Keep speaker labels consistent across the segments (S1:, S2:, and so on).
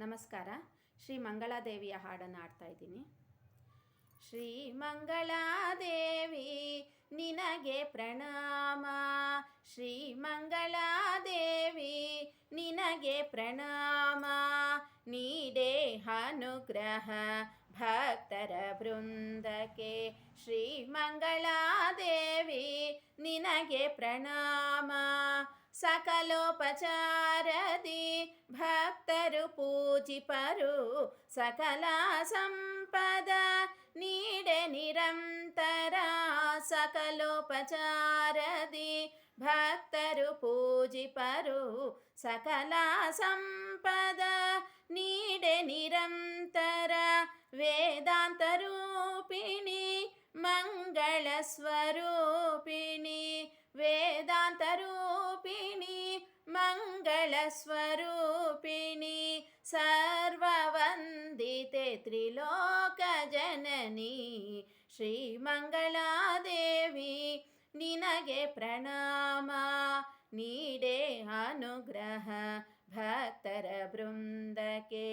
S1: ನಮಸ್ಕಾರ. ಶ್ರೀ ಮಂಗಳಾದೇವಿಯ ಹಾಡನ್ನು ಆಡ್ತಾ ಇದ್ದೀನಿ. ಶ್ರೀ ಮಂಗಳಾದೇವಿ, ನಿನಗೆ ಪ್ರಣಾಮ. ಶ್ರೀ ಮಂಗಳಾದೇವಿ, ನಿನಗೆ ಪ್ರಣಾಮ. ನೀಡೇ ಅನುಗ್ರಹ ಭಕ್ತರ ಬೃಂದಕ್ಕೆ. ಶ್ರೀ ಮಂಗಳಾದೇವಿ, ನಿನಗೆ ಪ್ರಣಾಮ. ಸಕಲೋಪಚಾರದಿ ಭಕ್ತರು ಪೂಜಿಪರು ಸಕಲ ಸಂಪದ ನೀಡೆ ನಿರಂತರ ಸಕಲೋಪಚಾರದಿ ಭಕ್ತರು ಪೂಜಿಪರು ಸಕಲ ಸಂಪದ ನೀಡೆ ನಿರಂತರ ವೇದಾಂತ ರೂಪಿಣಿ ಮಂಗಳ ಸ್ವರೂಪಿಣಿ ಮಂಗಳ ಸ್ವರೂಪಿಣಿ ಸರ್ವವಂದಿತೆ ತ್ರಿಲೋಕ ಜನನಿ ಶ್ರೀ ಮಂಗಳಾದೇವಿ ನಿನಗೆ ಪ್ರಣಾಮ ನೀಡೇ ಅನುಗ್ರಹ ಭಕ್ತರ ಬೃಂದಕ್ಕೆ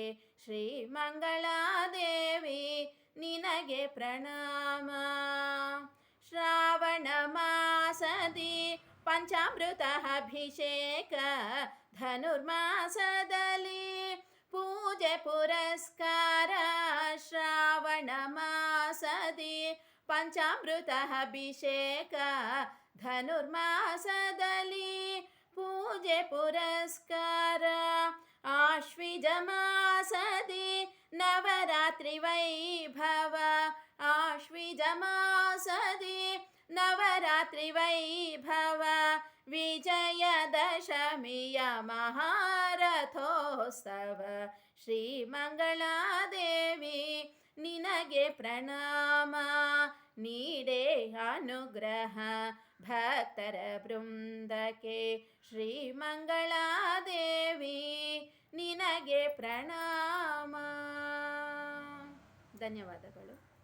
S1: ಶ್ರೀ ಮಂಗಳಾದೇವಿ ನಿನಗೆ ಪ್ರಣಾಮ ಶ್ರಾವಣ ಮಾಸದಿ ಪಂಚಾಮೃತ ಅಭಿಷೇಕ ಧನುರ್ಮಾಸದಲ್ಲಿ ಪೂಜೆ ಪುರಸ್ಕಾರ ಶ್ರಾವಣ ಮಾಸದಿ ಪಂಚಾಮೃತ ಅಭಿಷೇಕ ಧನುರ್ಮಾಸದಲ್ಲಿ ಪೂಜೆ ಪುರಸ್ಕಾರ ಆಶ್ವಿಜ ಮಾಸದಿ ನವರಾತ್ರಿ ವೈಭವ ಆಶ್ವಿಜ ಮಾಸದಿ ನವರಾತ್ರಿ ವೈಭವ ಮಹಾರಥೋತ್ಸವ. ಶ್ರೀ ಮಂಗಳಾದೇವಿ ನಿನಗೆ ಪ್ರಣಾಮ ನೀಡೇ ಅನುಗ್ರಹ. ಭಕ್ತರ ಬೃಂದಕ್ಕೆ ಶ್ರೀ ಮಂಗಳಾದೇವಿ ನಿನಗೆ ಪ್ರಣಾಮ. ಧನ್ಯವಾದಗಳು.